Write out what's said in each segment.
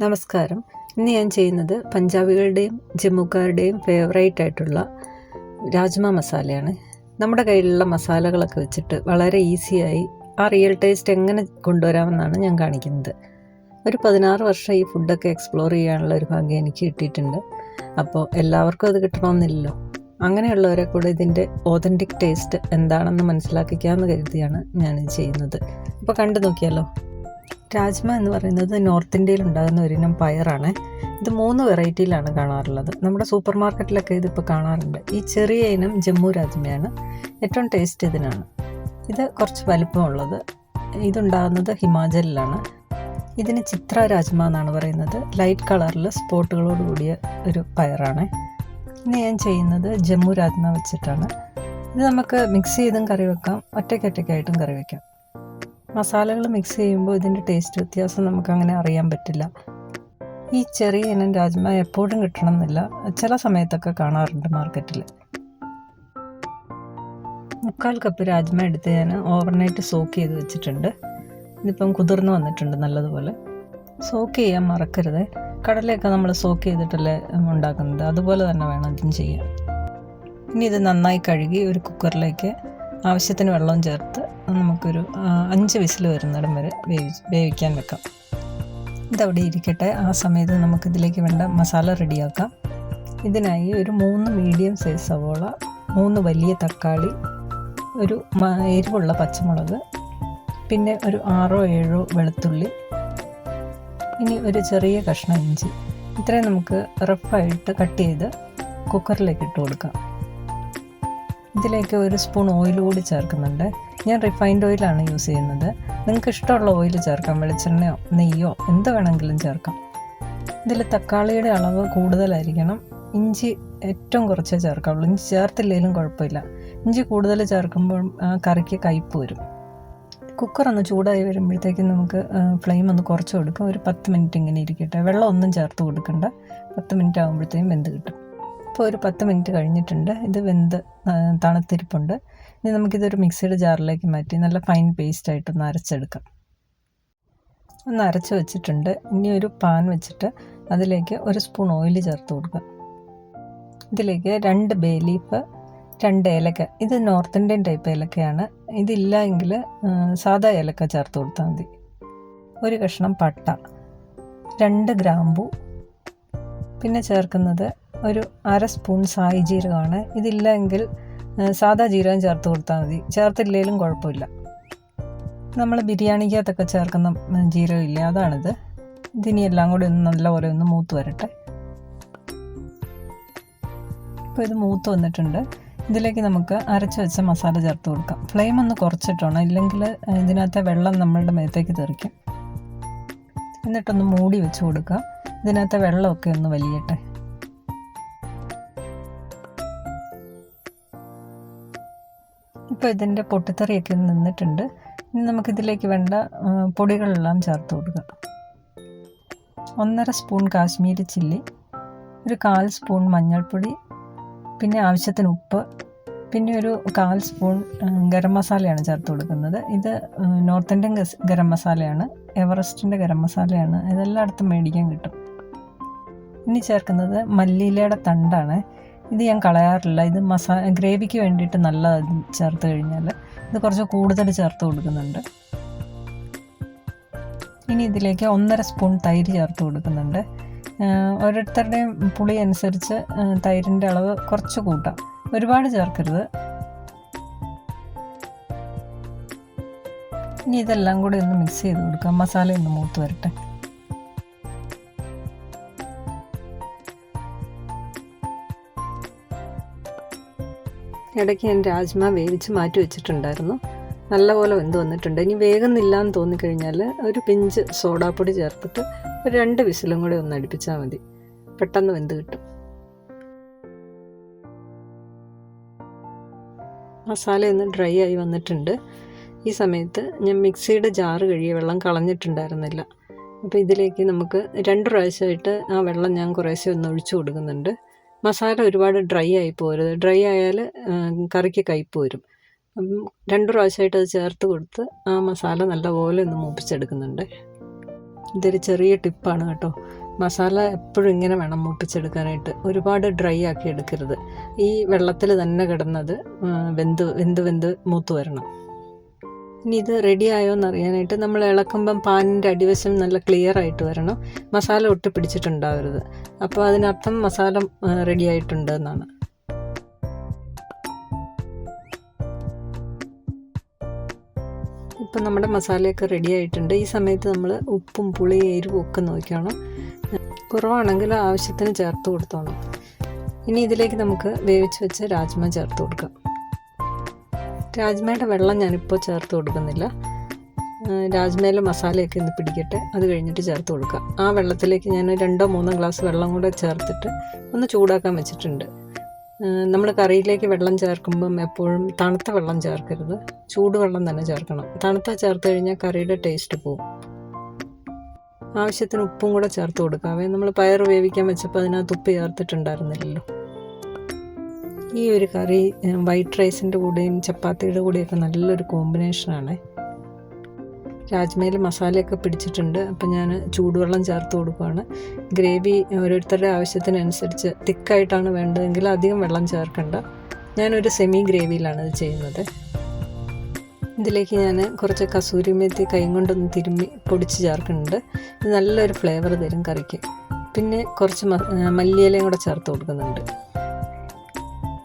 നമസ്കാരം. ഇന്ന് ഞാൻ ചെയ്യുന്നത് പഞ്ചാബികളുടെയും ജമ്മുക്കാരുടെയും ഫേവറേറ്റ് ആയിട്ടുള്ള രാജ്മ മസാലയാണ്. നമ്മുടെ കയ്യിലുള്ള മസാലകളൊക്കെ വെച്ചിട്ട് വളരെ ഈസിയായി ആ റിയൽ ടേസ്റ്റ് എങ്ങനെ കൊണ്ടുവരാമെന്നാണ് ഞാൻ കാണിക്കുന്നത്. ഒരു പതിനാറ് വർഷം ഈ ഫുഡൊക്കെ എക്സ്പ്ലോർ ചെയ്യാനുള്ള ഒരു ഭാഗ്യം എനിക്ക് കിട്ടിയിട്ടുണ്ട്. അപ്പോൾ എല്ലാവർക്കും അത് കിട്ടണമെന്നില്ലല്ലോ. അങ്ങനെയുള്ളവരെ കൂടെ ഇതിന്റെ ഓതന്റിക് ടേസ്റ്റ് എന്താണെന്ന് മനസ്സിലാക്കിക്കാമെന്ന് കരുതിയാണ് ഞാനിത് ചെയ്യുന്നത്. അപ്പോൾ കണ്ടു നോക്കിയാലോ? രാജ്മ എന്ന് പറയുന്നത് നോർത്ത് ഇന്ത്യയിൽ ഉണ്ടാകുന്ന ഒരിനം പയറാണ്. ഇത് മൂന്ന് വെറൈറ്റിയിലാണ് കാണാറുള്ളത്. നമ്മുടെ സൂപ്പർ മാർക്കറ്റിലൊക്കെ ഇതിപ്പോൾ കാണാറുണ്ട്. ഈ ചെറിയ ഇനം ജമ്മു രാജ്മയാണ്. ഏറ്റവും ടേസ്റ്റ് ഇതിനാണ്. ഇത് കുറച്ച് വലിപ്പമുള്ളത്. ഇതുണ്ടാകുന്നത് ഹിമാചലിലാണ്. ഇതിന് ചിത്ര രാജ്മ എന്നാണ് പറയുന്നത്. ലൈറ്റ് കളറിൽ സ്പോട്ടുകളോട് കൂടിയ ഒരു പയറാണ്. ഇന്ന് ഞാൻ ചെയ്യുന്നത് ജമ്മു രാജ്മ വെച്ചിട്ടാണ്. ഇത് നമുക്ക് മിക്സ് ചെയ്തും കറി വെക്കാം. ഒറ്റയ്ക്കൊറ്റയ്ക്കായിട്ടും കറി വെക്കാം. മസാലകൾ മിക്സ് ചെയ്യുമ്പോൾ ഇതിന്റെ ടേസ്റ്റ് വ്യത്യാസം നമുക്കങ്ങനെ അറിയാൻ പറ്റില്ല. ഈ ചെറിയ ഇനം രാജ്മ എപ്പോഴും കിട്ടണമെന്നില്ല. ചില സമയത്തൊക്കെ കാണാറുണ്ട് മാർക്കറ്റിൽ മുക്കാൽ കപ്പ് രാജ്മ എടുത്ത് ഞാൻ ഓവർനൈറ്റ് സോക്ക് ചെയ്ത് വെച്ചിട്ടുണ്ട്. ഇതിപ്പം കുതിർന്ന് വന്നിട്ടുണ്ട് നല്ലതുപോലെ. സോക്ക് ചെയ്യാൻ മറക്കരുത്. കടലയൊക്കെ നമ്മൾ സോക്ക് ചെയ്തിട്ടല്ലേ ഉണ്ടാക്കുന്നത്. അതുപോലെ തന്നെ വേണം ഇതും ചെയ്യാൻ. ഇനി ഇത് നന്നായി കഴുകി ഒരു കുക്കറിലേക്ക് ആവശ്യത്തിന് വെള്ളം ചേർത്ത് നമുക്കൊരു അഞ്ച് വിസിൽ വരുന്നിടം വരെ വേവി വേവിക്കാൻ വെക്കാം. ഇതവിടെ ഇരിക്കട്ടെ. ആ സമയത്ത് നമുക്കിതിലേക്ക് വേണ്ട മസാല റെഡിയാക്കാം. ഇതിനായി ഒരു മൂന്ന് മീഡിയം സൈസ് സവോള മൂന്ന് വലിയ തക്കാളി ഒരു എരിവുള്ള പച്ചമുളക് പിന്നെ ഒരു ആറോ ഏഴോ വെളുത്തുള്ളി ഇനി ഒരു ചെറിയ കഷ്ണം ഇഞ്ചി. ഇത്രയും നമുക്ക് റഫായിട്ട് കട്ട് ചെയ്ത് കുക്കറിലേക്ക് ഇട്ട് കൊടുക്കാം. ഇതിലേക്ക് ഒരു സ്പൂൺ ഓയിൽ കൂടി ചേർക്കുന്നുണ്ട്. ഞാൻ റിഫൈൻഡ് ഓയിലാണ് യൂസ് ചെയ്യുന്നത്. നിങ്ങൾക്ക് ഇഷ്ടമുള്ള ഓയിൽ ചേർക്കാം വെളിച്ചെണ്ണയോ നെയ്യോ എന്ത് വേണമെങ്കിലും ചേർക്കാം. ഇതിൽ തക്കാളിയുടെ അളവ് കൂടുതലായിരിക്കണം. ഇഞ്ചി ഏറ്റവും കുറച്ചേ ചേർക്കാവുള്ളൂ. ഇഞ്ചി ചേർത്തില്ലെങ്കിലും കുഴപ്പമില്ല. ഇഞ്ചി കൂടുതൽ ചേർക്കുമ്പോൾ ആ കറിക്ക് കയ്പ്പ് വരും. കുക്കർ ഒന്ന് ചൂടായി വരുമ്പോഴത്തേക്കും നമുക്ക് ഫ്ലെയിം ഒന്ന് കുറച്ച് കൊടുക്കാം. ഒരു പത്ത് മിനിറ്റ് ഇങ്ങനെ ഇരിക്കട്ടെ. വെള്ളം ഒന്നും ചേർത്ത് കൊടുക്കണ്ട. പത്ത് മിനിറ്റ് ആകുമ്പോഴത്തേക്കും വെന്ത് കിട്ടും. ഇപ്പോൾ ഒരു പത്ത് മിനിറ്റ് കഴിഞ്ഞിട്ടുണ്ട്. ഇത് വെന്ത് തണുത്തിരിപ്പുണ്ട്. ഇനി നമുക്കിതൊരു മിക്സിയുടെ ജാറിലേക്ക് മാറ്റി നല്ല ഫൈൻ പേസ്റ്റ് ആയിട്ടൊന്ന് അരച്ചെടുക്കാം. ഒന്ന് അരച്ച് വെച്ചിട്ടുണ്ട്. ഇനി ഒരു പാൻ വെച്ചിട്ട് അതിലേക്ക് ഒരു സ്പൂൺ ഓയിൽ ചേർത്ത് കൊടുക്കുക. ഇതിലേക്ക് രണ്ട് ബേ ലീഫ് രണ്ട് ഏലക്ക. ഇത് നോർത്ത് ഇന്ത്യൻ ടൈപ്പ് ഏലക്കയാണ്. ഇതില്ല എങ്കിൽ സാധാ ഏലക്ക ചേർത്ത് കൊടുത്താൽ മതി. ഒരു കഷ്ണം പട്ട രണ്ട് ഗ്രാമ്പു പിന്നെ ചേർക്കുന്നത് ഒരു അര സ്പൂൺ സായി ജീരകമാണ്. ഇതില്ല എങ്കിൽ ആ, സാദാ ജീരകം ചേർത്ത് കൊടുത്താൽ മതി. ചേർത്തില്ലെങ്കിലും കുഴപ്പമില്ല. നമ്മൾ ബിരിയാണിക്കകത്തൊക്കെ ചേർക്കുന്ന ഉം, ജീരകം ഇല്ലേ അതാണിത്. ഇതിനി എല്ലാം കൂടി ഒന്ന് നല്ലപോലെ ഒന്ന് മൂത്ത് വരട്ടെ. ഇപ്പോൾ ഇത് മൂത്ത് വന്നിട്ടുണ്ട്. ഇതിലേക്ക് നമുക്ക് അരച്ച് വെച്ച മസാല ചേർത്ത് കൊടുക്കാം. ഫ്ലെയിം ഒന്ന് കുറച്ചിട്ടോണം. ഇല്ലെങ്കിൽ ഇതിനകത്തെ വെള്ളം നമ്മളുടെ മേത്തേക്ക് തെറിക്കും. എന്നിട്ടൊന്ന് മൂടി വെച്ച് കൊടുക്കുക. ഇതിനകത്തെ വെള്ളമൊക്കെ ഒന്ന് വലിയട്ടെ. ഇപ്പോൾ ഇതിന്റെ പൊട്ടിത്തെറിയൊക്കെ നിന്നിട്ടുണ്ട്. ഇനി നമുക്കിതിലേക്ക് വേണ്ട പൊടികളെല്ലാം ചേർത്ത് കൊടുക്കാം. ഒന്നര സ്പൂൺ കാശ്മീരി ചില്ലി ഒരു കാൽ സ്പൂൺ മഞ്ഞൾപ്പൊടി പിന്നെ ആവശ്യത്തിന് ഉപ്പ് പിന്നെ ഒരു കാൽ സ്പൂൺ ഗരം മസാലയാണ് ചേർത്ത് കൊടുക്കുന്നത്. ഇത് നോർത്ത് ഇന്ത്യൻ ഗരം മസാലയാണ്. എവറസ്റ്റിന്റെ ഗരം മസാലയാണ്. ഇതെല്ലായിടത്തും മേടിക്കാൻ കിട്ടും. ഇനി ചേർക്കുന്നത് മല്ലിയിലയുടെ തണ്ടാണ്. ഇത് ഞാൻ കളയാറില്ല. ഇത് മസാ ഗ്രേവിക്ക് വേണ്ടിയിട്ട് നല്ല ചേർത്ത് കഴിഞ്ഞാൽ ഇത് കുറച്ച് കൂടുതൽ ചേർത്ത് കൊടുക്കുന്നുണ്ട്. ഇനി ഇതിലേക്ക് ഒന്നര സ്പൂൺ തൈര് ചേർത്ത് കൊടുക്കുന്നുണ്ട്. ഓരോരുത്തരുടെയും പുളി അനുസരിച്ച് തൈരിന്റെ അളവ് കുറച്ച് കൂട്ടാം. ഒരുപാട് ചേർക്കരുത്. ഇനി ഇതെല്ലാം കൂടി ഒന്ന് മിക്സ് ചെയ്ത് കൊടുക്കാം. മസാല ഒന്ന് മൂത്ത് വരട്ടെ. ഇടയ്ക്ക് ഞാൻ രാജ്മ വേവിച്ച് മാറ്റി വെച്ചിട്ടുണ്ടായിരുന്നു. നല്ലപോലെ വെന്ത് വന്നിട്ടുണ്ട്. ഇനി വേഗന്നില്ല എന്ന് തോന്നിക്കഴിഞ്ഞാൽ ഒരു പിഞ്ച് സോഡാപ്പൊടി ചേർത്തിട്ട് ഒരു രണ്ട് വിസിലും കൂടി ഒന്ന് അടുപ്പിച്ചാൽ മതി. പെട്ടെന്ന് വെന്ത് കിട്ടും. മസാല ഒന്ന് ഡ്രൈ ആയി വന്നിട്ടുണ്ട്. ഈ സമയത്ത് ഞാൻ മിക്സിയുടെ ജാറ് കഴുകിയ വെള്ളം കളഞ്ഞിട്ടുണ്ടായിരുന്നില്ല. അപ്പോൾ ഇതിലേക്ക് നമുക്ക് രണ്ട് പ്രാവശ്യമായിട്ട് ആ വെള്ളം ഞാൻ കുറേശ്ശെ ഒന്ന് ഒഴിച്ചു കൊടുക്കുന്നുണ്ട്. മസാല ഒരുപാട് ഡ്രൈ ആയി പോരുത്. ഡ്രൈ ആയാൽ കറിക്ക് കയ്പ്പ് വരും. രണ്ട് പ്രാവശ്യമായിട്ട് അത് ചേർത്ത് കൊടുത്ത് ആ മസാല നല്ലപോലെ ഒന്ന് മൂപ്പിച്ചെടുക്കുന്നുണ്ട്. ഇതൊരു ചെറിയ ടിപ്പാണ് കേട്ടോ. മസാല എപ്പോഴും ഇങ്ങനെ വേണം മൂപ്പിച്ചെടുക്കാനായിട്ട്. ഒരുപാട് ഡ്രൈ ആക്കി എടുക്കരുത്. ഈ വെള്ളത്തിൽ തന്നെ കിടന്നത് വെന്ത് വെന്ത് വെന്ത് മൂത്ത് വരണം. ഇനി ഇത് റെഡി ആയോ എന്ന് അറിയാനായിട്ട് നമ്മൾ ഇളക്കുമ്പം പാനിന്റെ അടിവശം നല്ല ക്ലിയർ ആയിട്ട് വരണം. മസാല ഒട്ടി പിടിച്ചിട്ടുണ്ടാവരുത്. അപ്പോൾ അതിനർത്ഥം മസാല റെഡി ആയിട്ടുണ്ട് എന്നാണ്. ഇപ്പം നമ്മുടെ മസാലയൊക്കെ റെഡി ആയിട്ടുണ്ട്. ഈ സമയത്ത് നമ്മൾ ഉപ്പും പുളി എരിവും ഒക്കെ നോക്കണം കുറവാണെങ്കിൽ ആവശ്യത്തിന് ചേർത്ത് കൊടുത്തോണം. ഇനി ഇതിലേക്ക് നമുക്ക് വേവിച്ച് വെച്ച രാജ്മ ചേർത്ത് കൊടുക്കാം. രാജ്മയുടെ വെള്ളം ഞാനിപ്പോൾ ചേർത്ത് കൊടുക്കുന്നില്ല. രാജ്മയിലെ മസാലയൊക്കെ ഒന്ന് പിടിക്കട്ടെ. അത് കഴിഞ്ഞിട്ട് ചേർത്ത് കൊടുക്കുക ആ വെള്ളത്തിലേക്ക് ഞാൻ രണ്ടോ മൂന്നോ ഗ്ലാസ് വെള്ളം കൂടെ ചേർത്തിട്ട് ഒന്ന് ചൂടാക്കാൻ വെച്ചിട്ടുണ്ട്. നമ്മൾ കറിയിലേക്ക് വെള്ളം ചേർക്കുമ്പം എപ്പോഴും തണുത്ത വെള്ളം ചേർക്കരുത്. ചൂടുവെള്ളം തന്നെ ചേർക്കണം. തണുത്ത ചേർത്ത് കഴിഞ്ഞാൽ കറിയുടെ ടേസ്റ്റ് പോവും. ആവശ്യത്തിന് ഉപ്പും കൂടെ ചേർത്ത് കൊടുക്കാവേ നമ്മൾ പയർ വേവിക്കാൻ വെച്ചപ്പോൾ അതിനകത്ത് ഉപ്പ് ചേർത്തിട്ടുണ്ടായിരുന്നില്ലല്ലോ. ഈ ഒരു കറി വൈറ്റ് റൈസിന്റെ കൂടെയും ചപ്പാത്തിയുടെ കൂടെയൊക്കെ നല്ലൊരു കോമ്പിനേഷനാണ് രാജ്മയിൽ മസാലയൊക്കെ പിടിച്ചിട്ടുണ്ട്. അപ്പം ഞാൻ ചൂടുവെള്ളം ചേർത്ത് കൊടുക്കുകയാണ് ഗ്രേവി ഓരോരുത്തരുടെ ആവശ്യത്തിനനുസരിച്ച് തിക്കായിട്ടാണ് വേണ്ടതെങ്കിൽ അധികം വെള്ളം ചേർക്കണ്ട. ഞാനൊരു സെമി ഗ്രേവിയിലാണ് ഇത് ചെയ്യുന്നത്. ഇതിലേക്ക് ഞാൻ കുറച്ച് കസൂരി മേത്തി കൈ കൊണ്ടൊന്ന് തിരുമ്മി പൊടിച്ച് ചേർക്കുന്നുണ്ട്. ഇത് നല്ലൊരു ഫ്ലേവർ തരും കറിക്ക്. പിന്നെ കുറച്ച് മല്ലിയിലയും കൂടെ ചേർത്ത് കൊടുക്കുന്നുണ്ട്.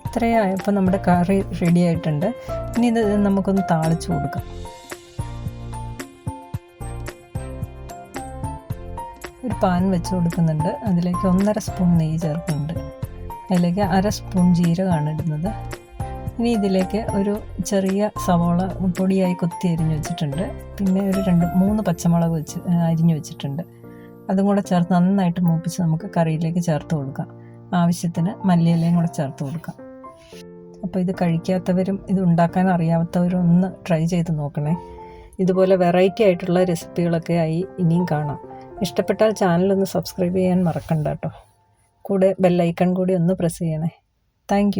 ഇത്രയായപ്പോൾ നമ്മുടെ കറി റെഡി ആയിട്ടുണ്ട്. ഇനി ഇത് നമുക്കൊന്ന് താളിച്ച് കൊടുക്കാം. ഒരു പാൻ വെച്ച് കൊടുക്കുന്നുണ്ട്. അതിലേക്ക് ഒന്നര സ്പൂൺ നെയ്യ് ചേർക്കുന്നുണ്ട്. അതിലേക്ക് അര സ്പൂൺ ജീരകമാണ് ഇടുന്നത്. ഇനി ഇതിലേക്ക് ഒരു ചെറിയ സവോള പൊടിയായി കൊത്തി അരിഞ്ഞു വെച്ചിട്ടുണ്ട്. പിന്നെ ഒരു രണ്ട് മൂന്ന് പച്ചമുളക് വെച്ച് അരിഞ്ഞ് വെച്ചിട്ടുണ്ട്. അതും കൂടെ ചേർത്ത് നന്നായിട്ട് മൂപ്പിച്ച് നമുക്ക് കറിയിലേക്ക് ചേർത്ത് കൊടുക്കാം. ആവശ്യത്തിന് മല്ലിയിലയും കൂടെ ചേർത്ത് കൊടുക്കാം. അപ്പോൾ ഇത് കഴിക്കാത്തവരും ഇത് ഉണ്ടാക്കാൻ അറിയാത്തവരും ഒന്ന് ട്രൈ ചെയ്ത് നോക്കണേ. ഇതുപോലെ വെറൈറ്റി ആയിട്ടുള്ള റെസിപ്പികളൊക്കെ ആയി ഇനിയും കാണാം. ഇഷ്ടപ്പെട്ടാൽ ചാനലൊന്ന് സബ്സ്ക്രൈബ് ചെയ്യാൻ മറക്കണ്ട കേട്ടോ. കൂടെ ബെല്ലൈക്കൺ കൂടി ഒന്ന് പ്രസ് ചെയ്യണേ. താങ്ക്